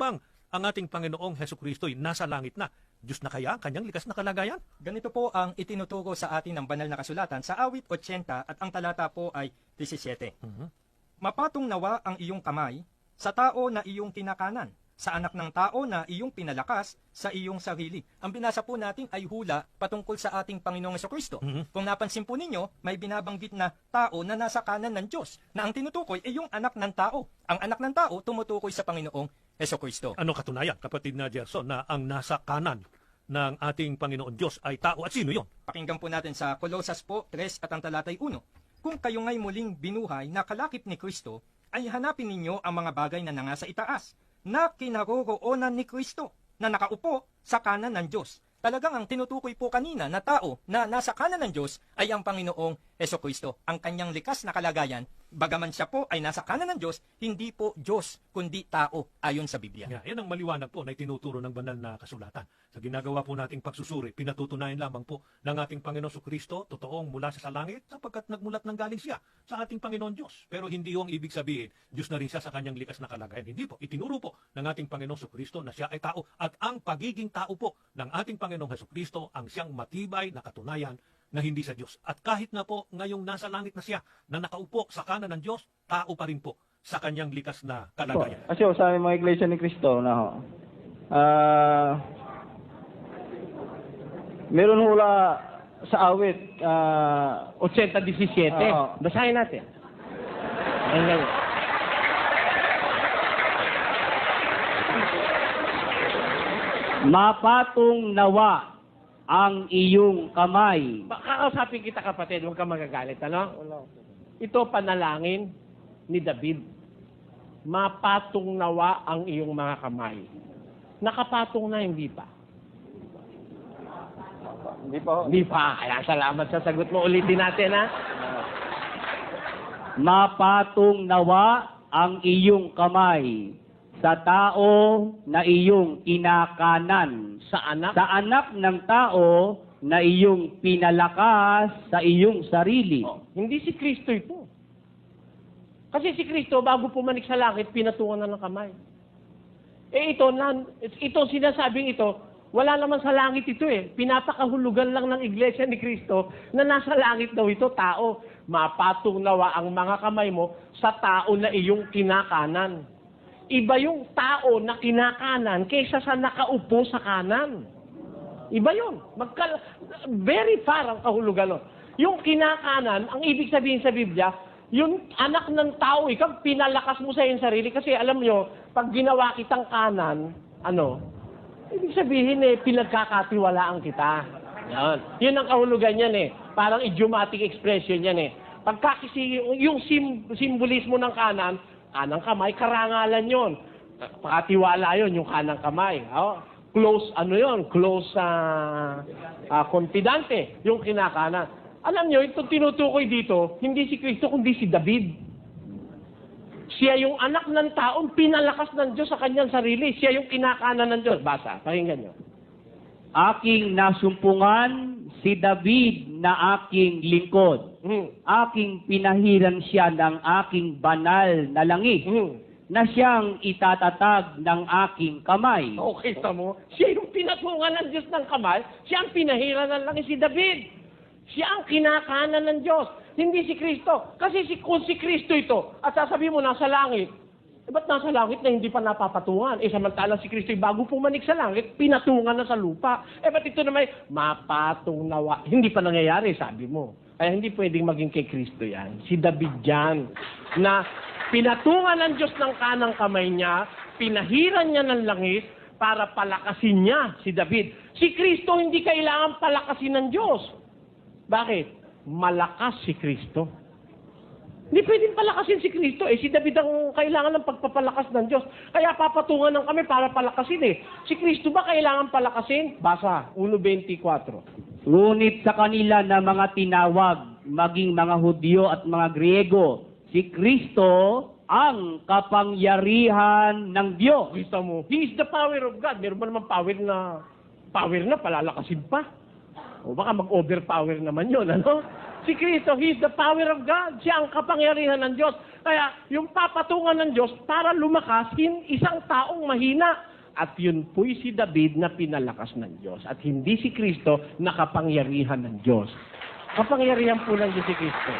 bang ang ating Panginoong Heso Kristo'y nasa langit na? Diyos na kaya ang kanyang likas na kalagayan? Ganito po ang itinuturo sa atin ng banal na kasulatan sa awit 80 at ang talata po ay 17. Mhm. Mapatong nawa ang iyong kamay sa tao na iyong tinakanan, sa anak ng tao na iyong pinalakas sa iyong sarili. Ang binasa po natin ay hula patungkol sa ating Panginoong Kristo. Mhm. Kung napansin po ninyo, may binabanggit na tao na nasa kanan ng Diyos, na ang tinutukoy ay yung anak ng tao. Ang anak ng tao tumutukoy sa Panginoong Kristo. Ano katunayan, kapatid na Gerson, na ang nasa kanan ng ating Panginoon Diyos ay tao at sino yon? Pakinggan po natin sa Kolosas po 3 at ang talatay 1. Kung kayo ngay muling binuhay na kalakip ni Kristo, ay hanapin ninyo ang mga bagay na nangasa itaas, na kinaroroonan ni Kristo, na nakaupo sa kanan ng Diyos. Talagang ang tinutukoy po kanina na tao na nasa kanan ng Diyos ay ang Panginoong Heso Kristo. Ang kanyang likas na kalagayan, bagaman siya po ay nasa kanan ng Diyos, hindi po Diyos, kundi tao ayon sa Biblia. Yeah, yan ang maliwanag po na itinuturo ng banal na kasulatan. Sa ginagawa po nating pagsusuri, pinatutunayan lamang po ng ating Panginoon Kristo, totoong mula sa langit, sapagkat nagmulat ng galing siya sa ating Panginoon Diyos. Pero hindi yung ibig sabihin, Diyos na rin siya sa kanyang likas na kalagayan. Hindi po, itinuro po ng ating Panginoon Kristo na siya ay tao. At ang pagiging tao po ng ating Panginoong Kristo ang siyang matibay na katunayan na hindi sa Diyos. At kahit na po ngayong nasa langit na siya, na nakaupo sa kanan ng Diyos, tao pa rin po sa kanyang likas na kalagayan. Kasi sa mga iglesia ni Cristo na ho, ah, meron hula sa awit, ah, 80-17. Oo. Basahin natin. Ayun lang. mapatong nawa ang iyong kamay. Kakausapin kita kapatid, huwag ka magagalit. Ano? Ito panalangin ni David. Mapatong nawa ang iyong mga kamay. Nakapatong na, hindi pa. Hindi pa. Hindi pa. Kaya salamat sa sagot mo. Ulitin natin, ha? Mapatong nawa ang iyong kamay sa tao na iyong kinakanan, Sa anak. sa anak ng tao na iyong pinalakas sa iyong sarili. Oh, hindi si Kristo ito. Kasi si Kristo, bago pumanik sa langit, pinatungan na ng kamay. Eh ito, nan, ito sinasabing ito, wala naman sa langit ito eh. Pinapakahulugan lang ng iglesia ni Kristo na nasa langit daw ito, tao. Mapatong nawa ang mga kamay mo sa tao na iyong kinakanan. Iba yung tao na kinakanan kaysa sa nakaupo sa kanan. Iba yun. Magka, very far ang kahulugan. Yung kinakanan, ang ibig sabihin sa Biblia, yung anak ng tao, ikaw pinalakas mo sa iyong sarili. Kasi alam nyo, pag ginawa kitang kanan, ano, ibig sabihin eh, pinagkakatiwalaan kita. Yan. Yun ang kahulugan yan eh. Parang idiomatic expression yan eh. Pagka kasi yung sim, simbolismo ng kanan, kanang kamay, karangalan yon. Pakatiwala yon yung kanang kamay. Oh, close, ano yon Close sa confidante, yung kinakanan. Alam nyo, ito tinutukoy dito, hindi si Kristo, kundi si David. Siya yung anak ng taong pinalakas ng Diyos sa kanyang sarili. Siya yung kinakanan ng Diyos. Basa, pakinggan nyo. Aking nasumpungan si David na aking lingkod. Hmm. Aking pinahiran siya ng aking banal na langis Hmm. na siyang itatatag ng aking kamay. Okay, tamo. Siya yung pinatungan ng Diyos ng kamay. Siya ang pinahira ng langit si David. Siya ang kinakanan ng Diyos. Hindi si Kristo. Kasi si, kung si Kristo ito, at sasabihin mo nasa langit, ba't nasa langit na hindi pa napapatungan? Eh, samantalang si Kristo, bago pumanik sa langit, pinatungan na sa lupa. Eh, ba't ito naman, mapatong nawa? Hindi pa nangyayari, sabi mo. Kaya hindi pwedeng maging kay Kristo yan. Si David yan. Na pinatungan ng Diyos ng kanang kamay niya, pinahiran niya ng langis, para palakasin niya si David. Si Kristo hindi kailangan palakasin ng Diyos. Bakit? Malakas si Kristo. Hindi pwedeng palakasin si Kristo. Eh, si David ang kailangan ng pagpapalakas ng Diyos. Kaya papatungan ng kami para palakasin eh. Si Kristo ba kailangan palakasin? Basa, 1.24. Ngunit sa kanila na mga tinawag, maging mga Hudyo at mga Griego, si Kristo ang kapangyarihan ng Diyos. Kita mo, He is the power of God. Meron ba naman power na, power na, palalakasin pa? O baka mag-overpower naman yon ano? Si Kristo, He the power of God. Siya ang kapangyarihan ng Diyos. Kaya yung papatungan ng Diyos para lumakas hin isang taong mahina. At yun po'y si David na pinalakas ng Diyos. At hindi si Kristo na kapangyarihan ng Diyos. Kapangyarihan po ng Diyos si Kristo.